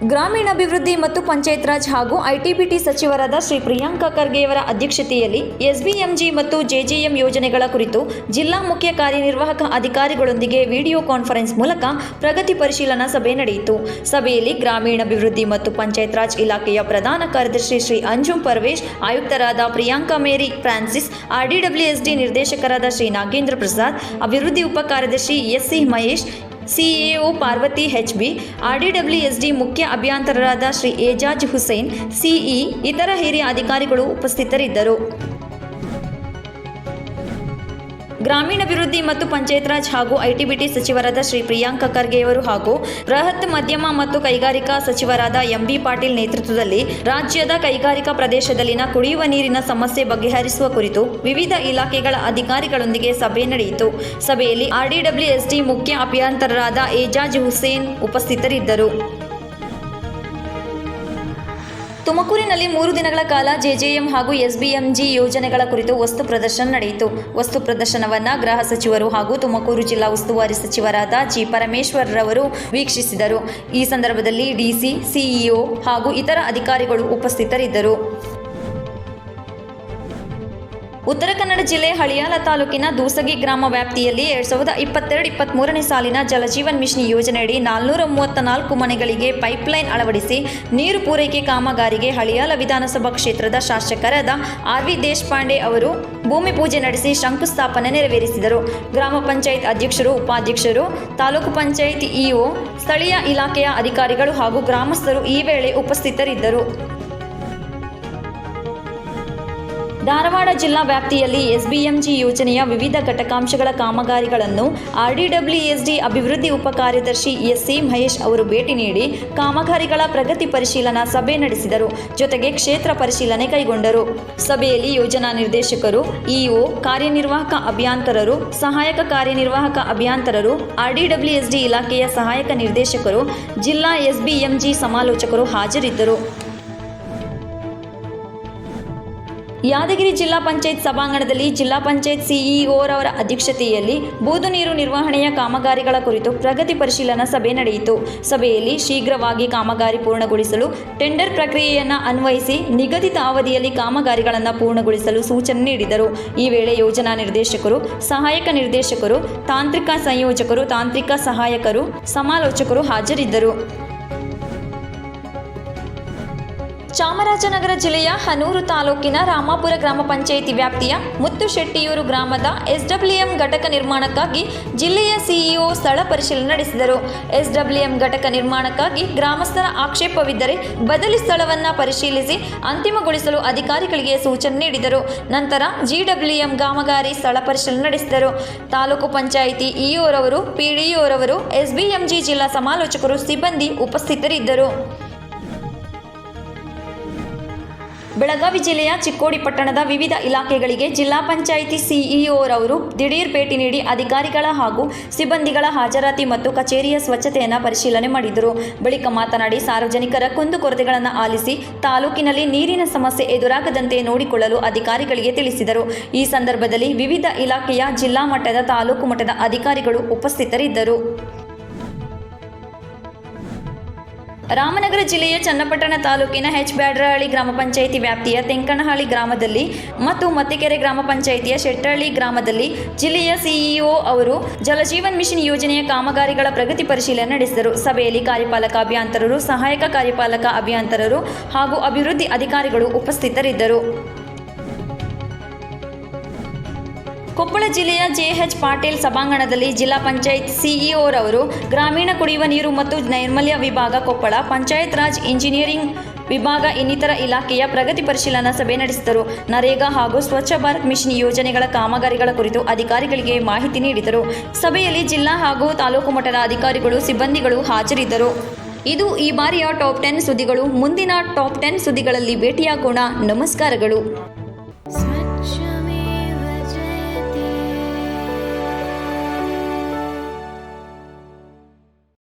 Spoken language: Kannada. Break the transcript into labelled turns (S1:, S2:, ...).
S1: ಗ್ರಾಮೀಣಾಭಿವೃದ್ಧಿ ಮತ್ತು ಪಂಚಾಯತ್ ರಾಜ್ ಹಾಗೂ ಐಟಿಬಿಟಿ ಸಚಿವರಾದ ಶ್ರೀ ಪ್ರಿಯಾಂಕಾ ಖರ್ಗೆಯವರ ಅಧ್ಯಕ್ಷತೆಯಲ್ಲಿ ಎಸ್ಬಿಎಂಜಿ ಮತ್ತು ಜೆಜೆಎಂ ಯೋಜನೆಗಳ ಕುರಿತು ಜಿಲ್ಲಾ ಮುಖ್ಯ ಕಾರ್ಯನಿರ್ವಾಹಕ ಅಧಿಕಾರಿಗಳೊಂದಿಗೆ ವಿಡಿಯೋ ಕಾನ್ಫರೆನ್ಸ್ ಮೂಲಕ ಪ್ರಗತಿ ಪರಿಶೀಲನಾ ಸಭೆ ನಡೆಯಿತು. ಸಭೆಯಲ್ಲಿ ಗ್ರಾಮೀಣಾಭಿವೃದ್ಧಿ ಮತ್ತು ಪಂಚಾಯತ್ ರಾಜ್ ಇಲಾಖೆಯ ಪ್ರಧಾನ ಕಾರ್ಯದರ್ಶಿ ಶ್ರೀ ಅಂಜುಂ ಪರ್ವೇಶ್, ಆಯುಕ್ತರಾದ ಪ್ರಿಯಾಂಕಾ ಮೇರಿ, ಫ್ರಾನ್ಸಿಸ್ ಆರ್ಡಿಡಬ್ಲ್ಯೂಎಸ್ಡಿ ನಿರ್ದೇಶಕರಾದ ಶ್ರೀ ನಾಗೇಂದ್ರ ಪ್ರಸಾದ್, ಅಭಿವೃದ್ಧಿ ಉಪ ಕಾರ್ಯದರ್ಶಿ SC Mahesh CAO Parvathi H B RDWSD ಮುಖ್ಯ ಅಭಿಯಂತರರಾದ ಶ್ರೀ ಏಜಾಜ್ ಹುಸೇನ್, ಸಿಇ, ಇತರ ಹಿರಿಯ ಅಧಿಕಾರಿಗಳು ಉಪಸ್ಥಿತರಿದ್ದರು. ಗ್ರಾಮೀಣಾಭಿವೃದ್ಧಿ ಮತ್ತು ಪಂಚಾಯತ್ ರಾಜ್ ಹಾಗೂ ಐಟಿಬಿಟಿ ಸಚಿವರಾದ ಶ್ರೀ ಪ್ರಿಯಾಂಕ ಖರ್ಗೆಯವರು ಹಾಗೂ ಬೃಹತ್ ಮಧ್ಯಮ ಮತ್ತು ಕೈಗಾರಿಕಾ ಸಚಿವರಾದ ಎಂಬಿ ಪಾಟೀಲ್ ನೇತೃತ್ವದಲ್ಲಿ ರಾಜ್ಯದ ಕೈಗಾರಿಕಾ ಪ್ರದೇಶದಲ್ಲಿನ ಕುಡಿಯುವ ನೀರಿನ ಸಮಸ್ಯೆ ಬಗೆಹರಿಸುವ ಕುರಿತು ವಿವಿಧ ಇಲಾಖೆಗಳ ಅಧಿಕಾರಿಗಳೊಂದಿಗೆ ಸಭೆ ನಡೆಯಿತು. ಸಭೆಯಲ್ಲಿ ಆರ್ಡಿಡಬ್ಲ್ಯೂಎಸ್ಡಿ ಮುಖ್ಯ ಅಭಿಯಂತರರಾದ ಏಜಾಜ್ ಹುಸೇನ್ ಉಪಸ್ಥಿತರಿದ್ದರು. ತುಮಕೂರಿನಲ್ಲಿ ಮೂರು ದಿನಗಳ ಕಾಲ ಜೆಜೆಎಂ ಹಾಗೂ ಎಸ್ಬಿಎಂಜಿ ಯೋಜನೆಗಳ ಕುರಿತು ವಸ್ತು ಪ್ರದರ್ಶನ ನಡೆಯಿತು. ವಸ್ತು ಪ್ರದರ್ಶನವನ್ನು ಗೃಹ ಸಚಿವರು ಹಾಗೂ ತುಮಕೂರು ಜಿಲ್ಲಾ ಉಸ್ತುವಾರಿ ಸಚಿವರಾದ ಜಿ ಪರಮೇಶ್ವರ್ರವರು ವೀಕ್ಷಿಸಿದರು. ಈ ಸಂದರ್ಭದಲ್ಲಿ ಡಿಸಿ, ಸಿಇಒ ಹಾಗೂ ಇತರ ಅಧಿಕಾರಿಗಳು ಉಪಸ್ಥಿತರಿದ್ದರು. ಉತ್ತರ ಕನ್ನಡ ಜಿಲ್ಲೆ ಹಳಿಯಾಲ ತಾಲೂಕಿನ ದೂಸಗಿ ಗ್ರಾಮ ವ್ಯಾಪ್ತಿಯಲ್ಲಿ ಎರಡ್ ಸಾವಿರದ ಇಪ್ಪತ್ತೆರಡು ಇಪ್ಪತ್ತ್ಮೂರನೇ ಸಾಲಿನ ಜಲಜೀವನ್ ಮಿಷನ್ ಯೋಜನೆಯಡಿ ನಾಲ್ನೂರ ಮೂವತ್ತ ನಾಲ್ಕು ಮನೆಗಳಿಗೆ ಪೈಪ್ಲೈನ್ ಅಳವಡಿಸಿ ನೀರು ಪೂರೈಕೆ ಕಾಮಗಾರಿಗೆ ಹಳಿಯಾಲ ವಿಧಾನಸಭಾ ಕ್ಷೇತ್ರದ ಶಾಸಕರಾದ ಆರ್ ವಿ ದೇಶಪಾಂಡೆ ಅವರು ಭೂಮಿ ಪೂಜೆ ನಡೆಸಿ ಶಂಕುಸ್ಥಾಪನೆ ನೆರವೇರಿಸಿದರು. ಗ್ರಾಮ ಪಂಚಾಯತ್ ಅಧ್ಯಕ್ಷರು, ಉಪಾಧ್ಯಕ್ಷರು, ತಾಲೂಕು ಪಂಚಾಯತ್ ಇಒ, ಸ್ಥಳೀಯ ಇಲಾಖೆಯ ಅಧಿಕಾರಿಗಳು ಹಾಗೂ ಗ್ರಾಮಸ್ಥರು ಈ ವೇಳೆ ಉಪಸ್ಥಿತರಿದ್ದರು. ಧಾರವಾಡ ಜಿಲ್ಲಾ ವ್ಯಾಪ್ತಿಯಲ್ಲಿ ಎಸ್ಬಿಎಂಜಿ ಯೋಜನೆಯ ವಿವಿಧ ಘಟಕಾಂಶಗಳ ಕಾಮಗಾರಿಗಳನ್ನು ಆರ್ಡಿಡಬ್ಲ್ಯೂಎಸ್ಡಿ ಅಭಿವೃದ್ಧಿ ಉಪ ಕಾರ್ಯದರ್ಶಿ ಎಸ್ಸಿ ಮಹೇಶ್ ಅವರು ಭೇಟಿ ನೀಡಿ ಕಾಮಗಾರಿಗಳ ಪ್ರಗತಿ ಪರಿಶೀಲನಾ ಸಭೆ ನಡೆಸಿದರು. ಜೊತೆಗೆ ಕ್ಷೇತ್ರ ಪರಿಶೀಲನೆ ಕೈಗೊಂಡರು. ಸಭೆಯಲ್ಲಿ ಯೋಜನಾ ನಿರ್ದೇಶಕರು, ಇಒ, ಕಾರ್ಯನಿರ್ವಾಹಕ ಅಭಿಯಂತರರು, ಸಹಾಯಕ ಕಾರ್ಯನಿರ್ವಾಹಕ ಅಭಿಯಂತರರು ಆರ್ಡಿಡಬ್ಲ್ಯೂಎಸ್ಡಿ ಇಲಾಖೆಯ ಸಹಾಯಕ ನಿರ್ದೇಶಕರು, ಜಿಲ್ಲಾ ಎಸ್ಬಿಎಂಜಿ ಸಮಾಲೋಚಕರು ಹಾಜರಿದ್ದರು. ಯಾದಗಿರಿ ಜಿಲ್ಲಾ ಪಂಚಾಯತ್ ಸಭಾಂಗಣದಲ್ಲಿ ಜಿಲ್ಲಾ ಪಂಚಾಯತ್ ಸಿಇಒರವರ ಅಧ್ಯಕ್ಷತೆಯಲ್ಲಿ ಬೂದು ನೀರು ನಿರ್ವಹಣೆಯ ಕಾಮಗಾರಿಗಳ ಕುರಿತು ಪ್ರಗತಿ ಪರಿಶೀಲನಾ ಸಭೆ ನಡೆಯಿತು. ಸಭೆಯಲ್ಲಿ ಶೀಘ್ರವಾಗಿ ಕಾಮಗಾರಿ ಪೂರ್ಣಗೊಳಿಸಲು ಟೆಂಡರ್ ಪ್ರಕ್ರಿಯೆಯನ್ನು ಅನ್ವಯಿಸಿ ನಿಗದಿತ ಅವಧಿಯಲ್ಲಿ ಕಾಮಗಾರಿಗಳನ್ನು ಪೂರ್ಣಗೊಳಿಸಲು ಸೂಚನೆ ನೀಡಿದರು. ಈ ವೇಳೆ ಯೋಜನಾ ನಿರ್ದೇಶಕರು, ಸಹಾಯಕ ನಿರ್ದೇಶಕರು, ತಾಂತ್ರಿಕ ಸಂಯೋಜಕರು, ತಾಂತ್ರಿಕ ಸಹಾಯಕರು, ಸಮಾಲೋಚಕರು ಹಾಜರಿದ್ದರು. ಚಾಮರಾಜನಗರ ಜಿಲ್ಲೆಯ ಹನೂರು ತಾಲೂಕಿನ ರಾಮಾಪುರ ಗ್ರಾಮ ಪಂಚಾಯಿತಿ ವ್ಯಾಪ್ತಿಯ ಮುತ್ತುಶೆಟ್ಟಿಯೂರು ಗ್ರಾಮದ ಎಸ್ಡಬ್ಲ್ಯೂಎಂ ಘಟಕ ನಿರ್ಮಾಣಕ್ಕಾಗಿ ಜಿಲ್ಲೆಯ ಸಿಇಒ ಸ್ಥಳ ಪರಿಶೀಲನೆ ನಡೆಸಿದರು. ಎಸ್ಡಬ್ಲ್ಯೂಎಂ ಘಟಕ ನಿರ್ಮಾಣಕ್ಕಾಗಿ ಗ್ರಾಮಸ್ಥರ ಆಕ್ಷೇಪವಿದ್ದರೆ ಬದಲಿ ಸ್ಥಳವನ್ನು ಪರಿಶೀಲಿಸಿ ಅಂತಿಮಗೊಳಿಸಲು ಅಧಿಕಾರಿಗಳಿಗೆ ಸೂಚನೆ ನೀಡಿದರು. ನಂತರ ಜಿಡಬ್ಲ್ಯೂಎಂ ಕಾಮಗಾರಿ ಸ್ಥಳ ಪರಿಶೀಲನೆ ನಡೆಸಿದರು. ತಾಲೂಕು ಪಂಚಾಯಿತಿ ಇಒರವರು, ಪಿಡಿಒರವರು, ಎಸ್ಬಿಎಂಜಿ ಜಿಲ್ಲಾ ಸಮಾಲೋಚಕರು, ಸಿಬ್ಬಂದಿ ಉಪಸ್ಥಿತರಿದ್ದರು. ಬೆಳಗಾವಿ ಜಿಲ್ಲೆಯ ಚಿಕ್ಕೋಡಿ ಪಟ್ಟಣದ ವಿವಿಧ ಇಲಾಖೆಗಳಿಗೆ ಜಿಲ್ಲಾ ಪಂಚಾಯಿತಿ ಸಿಇಒರವರು ದಿಢೀರ್ ಭೇಟಿ ನೀಡಿ ಅಧಿಕಾರಿಗಳ ಹಾಗೂ ಸಿಬ್ಬಂದಿಗಳ ಹಾಜರಾತಿ ಮತ್ತು ಕಚೇರಿಯ ಸ್ವಚ್ಛತೆಯನ್ನು ಪರಿಶೀಲನೆ ಮಾಡಿದರು. ಬಳಿಕ ಮಾತನಾಡಿ ಸಾರ್ವಜನಿಕರ ಕುಂದುಕೊರತೆಗಳನ್ನು ಆಲಿಸಿ ತಾಲೂಕಿನಲ್ಲಿ ನೀರಿನ ಸಮಸ್ಯೆ ಎದುರಾಗದಂತೆ ನೋಡಿಕೊಳ್ಳಲು ಅಧಿಕಾರಿಗಳಿಗೆ ತಿಳಿಸಿದರು. ಈ ಸಂದರ್ಭದಲ್ಲಿ ವಿವಿಧ ಇಲಾಖೆಯ ಜಿಲ್ಲಾ ಮಟ್ಟದ ತಾಲೂಕು ಮಟ್ಟದ ಅಧಿಕಾರಿಗಳು ಉಪಸ್ಥಿತರಿದ್ದರು. ರಾಮನಗರ ಜಿಲ್ಲೆಯ ಚನ್ನಪಟ್ಟಣ ತಾಲೂಕಿನ ಹೆಚ್ ಬ್ಯಾಡ್ರಹಳ್ಳಿ ಗ್ರಾಮ ಪಂಚಾಯಿತಿ ವ್ಯಾಪ್ತಿಯ ತೆಂಕನಹಳ್ಳಿ ಗ್ರಾಮದಲ್ಲಿ ಮತ್ತು ಮತ್ತಿಕೆರೆ ಗ್ರಾಮ ಪಂಚಾಯಿತಿಯ ಶೆಟ್ಟಹಳ್ಳಿ ಗ್ರಾಮದಲ್ಲಿ ಜಿಲ್ಲೆಯ ಸಿಇಒ ಅವರು ಜಲಜೀವನ್ ಮಿಷನ್ ಯೋಜನೆಯ ಕಾಮಗಾರಿಗಳ ಪ್ರಗತಿ ಪರಿಶೀಲನೆ ನಡೆಸಿದರು. ಸಭೆಯಲ್ಲಿ ಕಾರ್ಯಪಾಲಕ ಅಭಿಯಂತರರು, ಸಹಾಯಕ ಕಾರ್ಯಪಾಲಕ ಅಭಿಯಂತರರು ಹಾಗೂ ಅಭಿವೃದ್ಧಿ ಅಧಿಕಾರಿಗಳು ಉಪಸ್ಥಿತರಿದ್ದರು. ಕೊಪ್ಪಳ ಜಿಲ್ಲೆಯ ಜೆಎಚ್ ಪಾಟೀಲ್ ಸಭಾಂಗಣದಲ್ಲಿ ಜಿಲ್ಲಾ ಪಂಚಾಯತ್ ಸಿಇಒರವರು ಗ್ರಾಮೀಣ ಕುಡಿಯುವ ನೀರು ಮತ್ತು ನೈರ್ಮಲ್ಯ ವಿಭಾಗ ಕೊಪ್ಪಳ, ಪಂಚಾಯತ್ ರಾಜ್ ಇಂಜಿನಿಯರಿಂಗ್ ವಿಭಾಗ ಇನ್ನಿತರ ಇಲಾಖೆಯ ಪ್ರಗತಿ ಪರಿಶೀಲನಾ ಸಭೆ ನಡೆಸಿದರು. ನರೇಗಾ ಹಾಗೂ ಸ್ವಚ್ಛ ಭಾರತ್ ಮಿಷನ್ ಯೋಜನೆಗಳ ಕಾಮಗಾರಿಗಳ ಕುರಿತು ಅಧಿಕಾರಿಗಳಿಗೆ ಮಾಹಿತಿ ನೀಡಿದರು. ಸಭೆಯಲ್ಲಿ ಜಿಲ್ಲಾ ಹಾಗೂ ತಾಲೂಕು ಮಟ್ಟದ ಅಧಿಕಾರಿಗಳು, ಸಿಬ್ಬಂದಿಗಳು ಹಾಜರಿದ್ದರು. ಇದು ಈ ಬಾರಿಯ ಟಾಪ್ ಟೆನ್ ಸುದ್ದಿಗಳು. ಮುಂದಿನ ಟಾಪ್ ಟೆನ್ ಸುದ್ದಿಗಳಲ್ಲಿ ಭೇಟಿಯಾಗೋಣ. ನಮಸ್ಕಾರಗಳು.